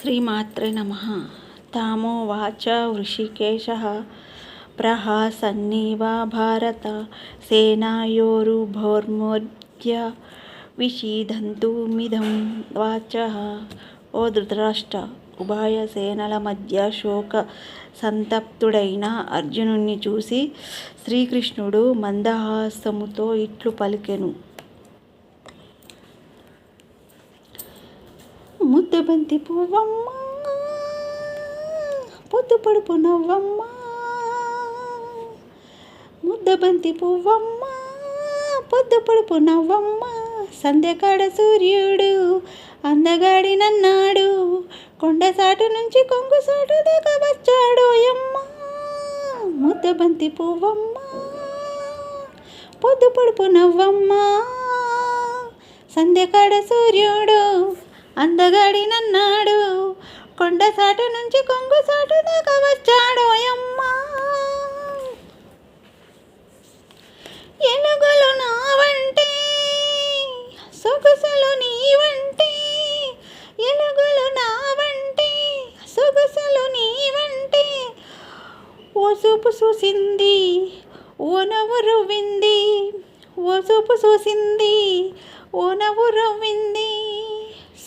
శ్రీమాత్రే నమ తామో వాచ వృషికేశ ప్రహాసన్నివ భారత సేనాయోరుభోర్మోద్య విషీదంతుమిదం వాచ ఓ ధృతరాష్ట్ర ఉభయ సేనల మధ్య శోక సంతప్తుడైన అర్జునుణ్ణి చూసి శ్రీకృష్ణుడు మందహాసముతో ఇట్లు పలికెను ముద్దబంతి పువ్వమ్మ. పొద్దు పడుపు నవ్వమ్మ. ముద్దబంతి పువ్వమ్మ. పొద్దు పడుపు నవ్వమ్మ. సంధ్యకాడ సూర్యుడు అందగాడి నన్నాడు. కొండసాటు నుంచి కొంగుసాటు దాకా వచ్చాడు అమ్మ ముద్దబంతి పువ్వమ్మ. పొద్దు పడుపు నవ్వమ్మ. సంధ్యకాడ సూర్యుడు అందగాడి నన్నాడు. కొండసాటు నుంచి కొంగుసాటు దాకా వచ్చాడు యమ్మ ఎలుగులు నావంటే సొగసులు నీవంటే ఎలుగులు నావంటే సొగసులు నీవంటే ఓ చూపు చూసింది ఓ నవ్వు రువ్వింది ఓ చూపు చూసింది ఓ నవ్వు రువ్వింది.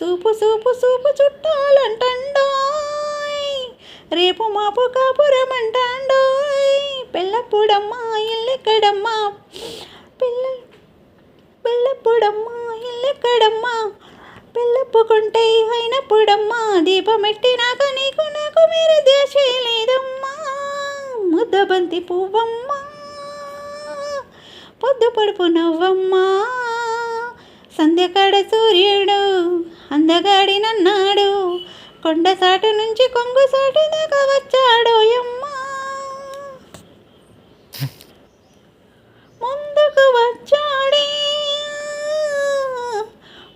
సూపు సూపు సూపు చుట్టాలంటండోయ్. రేపు మాపు కాపురమంటాండోయ్ పెళ్ళప్పుడమ్మా ఇల్లెక్కడమ్మా. పిల్ల పెళ్ళప్పుడమ్మా ఇల్లెక్కడమ్మా. పెళ్ళప్పుకుంటే అయినప్పుడమ్మా. దీపమెట్టినాక నీకు నాకు మీరు దేశ లేదమ్మా. ముద్దబంతి పువ్వమ్మా. పొద్దు పడుపు నవ్వమ్మా. సంధ్యకాడ సూర్యుడు అందగాడినన్నాడు కొండసాటు నుంచి కొంగుసాటు దాకా వచ్చాడు యమ్మా. ముందుకు వచ్చాడే.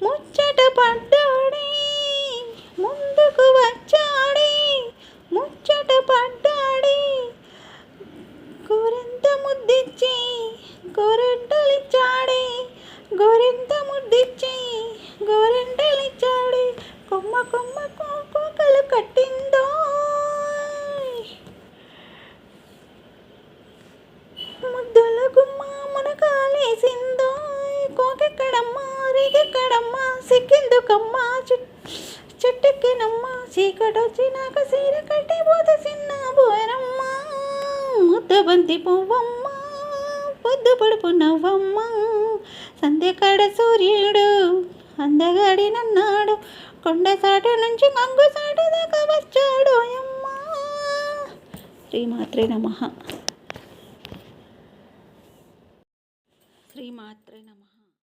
ముచ్చట పడ్డాడే. ముందుకు వచ్చాడే. ముచ్చట పడ్డాడే. గోరెంత ముద్దిచ్చి గోరెంటలిచ్చాడే గోరెంత ముద్దిచ్చి గోరెంటలిచ్చాడే కొమ్మ కొమ్మ కోకలు కట్టిందో. ముద్దుల గుమ్మ మునకాలేసిందో కోకెక్కడమ్మా రేగెక్కడమ్మా సిక్కిందుకమ్మా చెట్టెక్కినమ్మా చీకటొచ్చినాక సీర కట్టి పోత చిన్న బోరమ్మా ముద్దబంతి పువ్వమ్మ పొద్దు పడుపు నవ్వమ్మ. సంధ్యకాడ సూర్యుడు అందగాడినన్నాడు కొండసాటు నుంచి మంగుసాటు దాకా వచ్చాడు అమ్మా శ్రీమాత్రే నమ. శ్రీమాత్రే నమ.